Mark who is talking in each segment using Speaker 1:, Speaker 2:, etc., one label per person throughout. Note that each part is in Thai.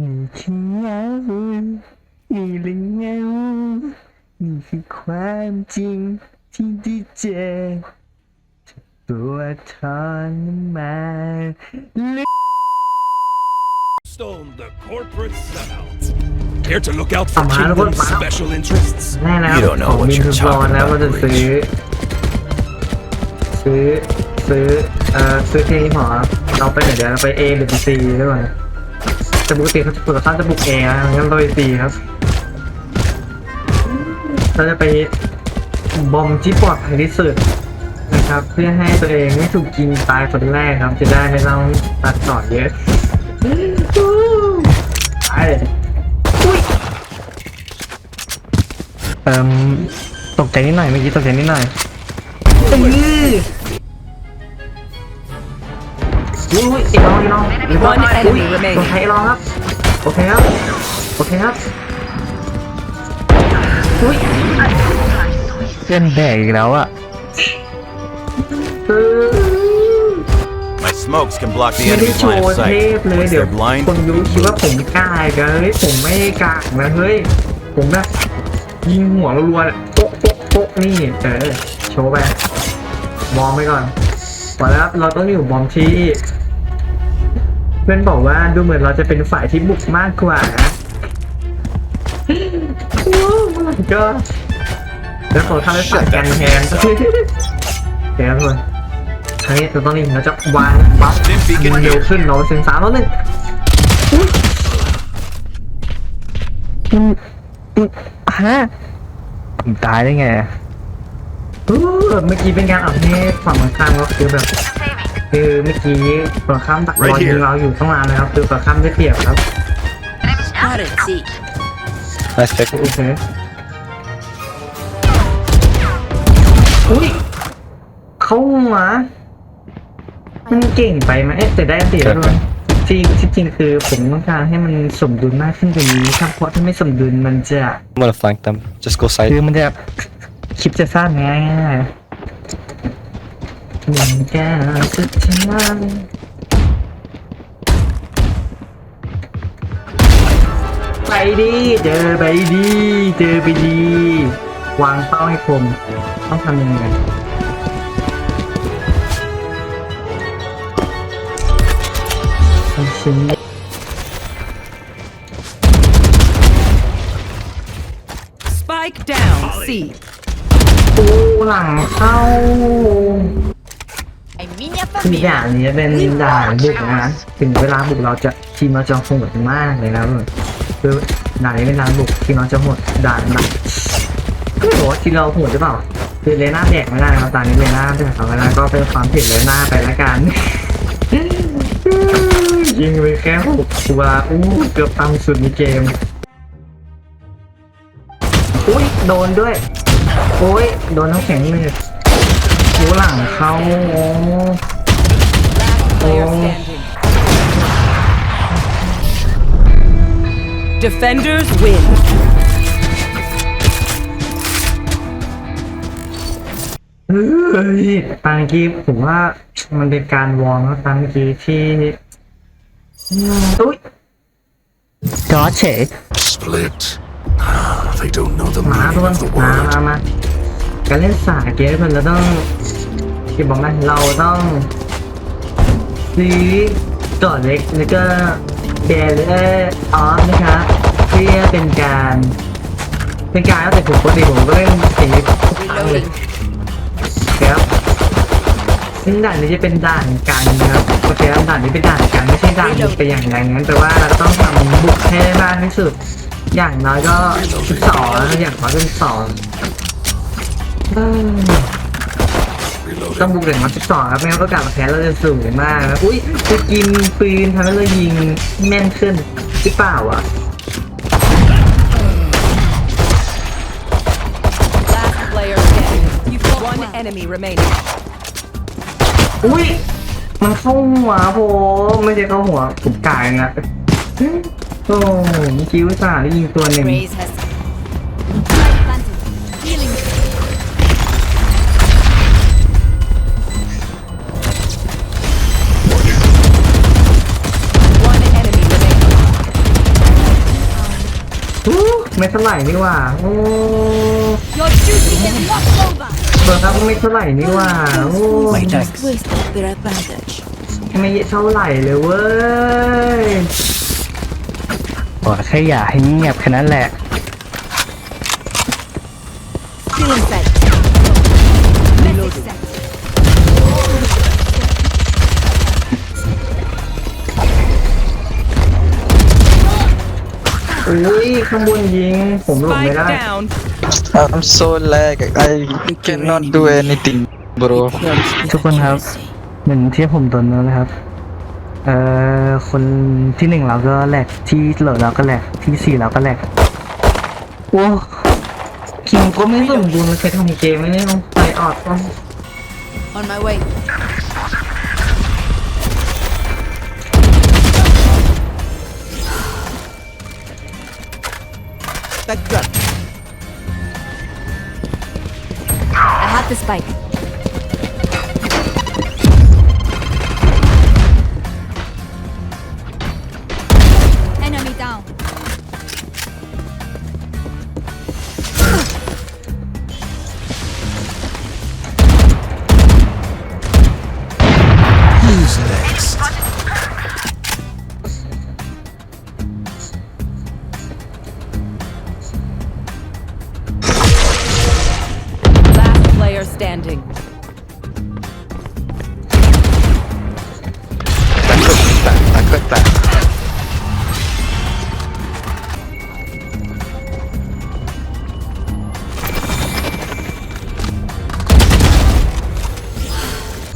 Speaker 1: นี่คือเงานี่หรือเงานี่คือความจริงที่ได้เจอตัวทอนมา
Speaker 2: Stone the corporate sellout. Care to look out for
Speaker 1: Come on,
Speaker 2: Kingdom's
Speaker 1: what-
Speaker 2: special interests?
Speaker 1: แน่นะค
Speaker 2: You
Speaker 1: รับ
Speaker 2: don't know
Speaker 1: ผม
Speaker 2: what
Speaker 1: มี
Speaker 2: you're
Speaker 1: ทุนรอ
Speaker 2: talking
Speaker 1: แล้วว่า
Speaker 2: about,
Speaker 1: จะซื้อซื้อ ซื้อ เอ่อ ซื้อที่หอเราไปไหนเดี๋ยวเราไป A หรือ C ด้วย แต่ปกติเขาจะปกติเขาจะบุก A นะงั้นเราไป C ครับเราจะไปบอมที่ปลอดภัยที่สุดนะครับ เพื่อให้ตัวเองไม่ถูกกินตายคนแรกครับ จะได้ไม่ต้องตัดต่อเยอะไปอุ้ยเอ่มตกใจนิดหน่อยเมื่อกี้ตกใจนิดหน่อยเอ้ยอุ้ยอุ้ยไอ้น้องไอ้น้อง ไอ้น้อง
Speaker 3: One enemy
Speaker 1: อุ้ย
Speaker 3: remaining
Speaker 1: โอเคไอ้น้องครับ โอเคครับ โอเคครับ อุ้ยเพื่อนแบกอีกแล้วอะ
Speaker 2: My smokes can block the
Speaker 1: ไม่ได้
Speaker 2: enemy's
Speaker 1: โช
Speaker 2: line
Speaker 1: ว์
Speaker 2: of
Speaker 1: เท
Speaker 2: sight.
Speaker 1: พเลย
Speaker 2: Once
Speaker 1: เดี๋ยว
Speaker 2: they're blind,
Speaker 1: คนดูคิดว่าผมกล้าอีกันเฮ้ยผมไม่กล้านะเฮ้ย ผมแบบยิงหัวรัวๆอะโป๊ะโป๊ะโป๊ะนี่เออโชว์ไปบอมไปก่อนพอแล้วครับเราต้องอยู่บอมที่เพื่อนบอกว่าดูเหมือนเราจะเป็นฝ่ายที่บุกมากกว่านะโอ้ก็แล้วขอทำให้เกิดการแทนเดี๋ยวทุกคนครั้งนี้เราต้องรีบเราจะวางบัฟ
Speaker 2: Stim beacon
Speaker 1: มันเร็ว
Speaker 2: here.
Speaker 1: ขึ้นเราเซนสามแล้วหนึ่งอุ๊ยอืมอืมฮะผมตายได้ไงเออเมื่อกี้เป็นการอัพเดตฝั่งตรงข้ามก็คือแบบ คือเมื่อกี้ฝั่งข้ามดักรอ
Speaker 2: Right
Speaker 1: ยิง
Speaker 2: here
Speaker 1: เราอยู่ตั้งนานนะครับ คือฝั่งข้ามได้เปรียบครับ
Speaker 3: Spotted C.
Speaker 4: Nice pick.
Speaker 1: โอเคอุ้ยเข้าหัวมันเก่งไปไหมเอ๊ะแต่ได้เสียด้วยจริงที่จริงคือผมต้องการให้มันสมดุลมากขึ้นกว่านี้ครับเพราะถ้าไม่สมดุลมันจะ
Speaker 4: I'm gonna flank them. Just go
Speaker 1: คื
Speaker 4: side.
Speaker 1: อมันจะคลิปจะสั้นง่าย หนึ่งแก้วสุดท้ายไปดีเจอไปดีเจอไปดีวางเป้าให้คมต้องทำยังไงทำชิ้น
Speaker 3: Spike down C.
Speaker 1: ปูหลังเข้า
Speaker 3: Ay, miña
Speaker 1: คือด่านนี้เป็นด่านบุกนะถึงเวลาบุกเราจะทีมเราจะโหดมากเลยนะเว้ยคือด่านนี้เป็นด่านบุกทีมเราจะโหดด่านหนักก็บอกว่าทีมเราโหดหรือเปล่าคือเลน่าแดกไม่ได้ครับตอนนี้เลน่าแดกเขาไม่ได้ก็เป็นความผิดเลน่าไปละกันยิงไปแค่หกตัวอู้เกือบต่ำสุดในเกมอุ้ยโดนด้วยโอ้ยโดนน้ำแข็งเลย หูหลังเขาโอ้
Speaker 3: Player
Speaker 1: Oh.
Speaker 3: standing. Defenders win.
Speaker 1: เฮ้ยตังกี้ผมว่ามันเป็นการวอร์มแล้วตังกี้ที่อืมอุ้ยจอเฉย
Speaker 2: Split. Ah, they don't know the
Speaker 1: หมาทุกคน
Speaker 2: meaning of the
Speaker 1: มา
Speaker 2: word.
Speaker 1: มามาการเล่นสายเกมมันเราต้อง ที่บอกนะเราต้องซื้อก่อนเล็กแล้วก็เบลเลอร์ออฟนะครับเพื่อเป็นการเป็นการแล้วแต่ผมปกติผมก็เล่นสีทุกครั้งเลยครับซึ่งด่านนี้จะเป็นด่านกันนะครับโอเคครับด่านนี้เป็นด่านกันไม่ใช่ด่านบุกไปอย่างไรนั้นแต่ว่าเราต้องทำบุกให้ได้มากที่สุดอย่างน้อยก็สิบสองอย่างน้อยก็สิบสอง ต้องบุกอย่างน้อยสิบสองครับไม่งั้นโอกาสแพ้เราจะสูงมากนะอุ้ยจะกินปืนทำให้เรายิงแม่นขึ้นหรือเปล่าอะ
Speaker 3: Last player standing. One enemy remaining.
Speaker 1: อุ้ยมันเข้าหัวผมไม่ใช่เข้าหัวผมกายนะโอ้เมื่อกี้วิสาห์ได้ยิงตัวหนึ่ง
Speaker 3: Raze has
Speaker 1: ไม่เท่าไหร่นี่หว่าโอ้
Speaker 5: Your duty is not over.
Speaker 1: เบอร์ครับไม่เท่าไหร่นี่หว่าโอ้
Speaker 5: Waste their advantage.
Speaker 1: ไม่เท่าไหร่เลยเว้ย
Speaker 6: บอกแค่อย่าให้เงียบแค่นั้นแหละ
Speaker 1: อุ้ยข้างบนยิง ผมหลบไม่
Speaker 3: Spike
Speaker 1: ได้
Speaker 3: down.
Speaker 4: I'm so lag. I cannot do anything, bro.
Speaker 6: ทุกคนครับเหมือนที่ผมโดนแล้วนะครับ เอ่อ คนที่หนึ่งเราก็แหลกที่เหลือเราก็แหลกที่สี่เราก็แหลก
Speaker 1: โอ้คิงก็ไม่สมบูรณ์เลยใช้ทำเกมไม่ได้ต้องไปออดต้อง
Speaker 5: On my way. I have the spike.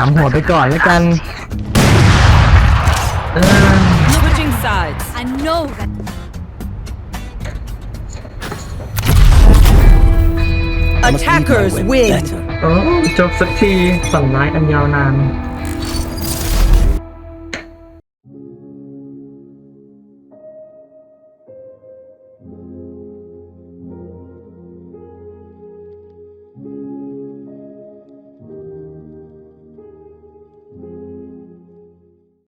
Speaker 3: า
Speaker 6: มหัวไปก่อนแล้วกัน
Speaker 1: เออ
Speaker 3: Switching sides.
Speaker 5: I know that.
Speaker 3: 'Attackers win.
Speaker 1: โอ้จบสักทีฝันร้ายอันยาวนาน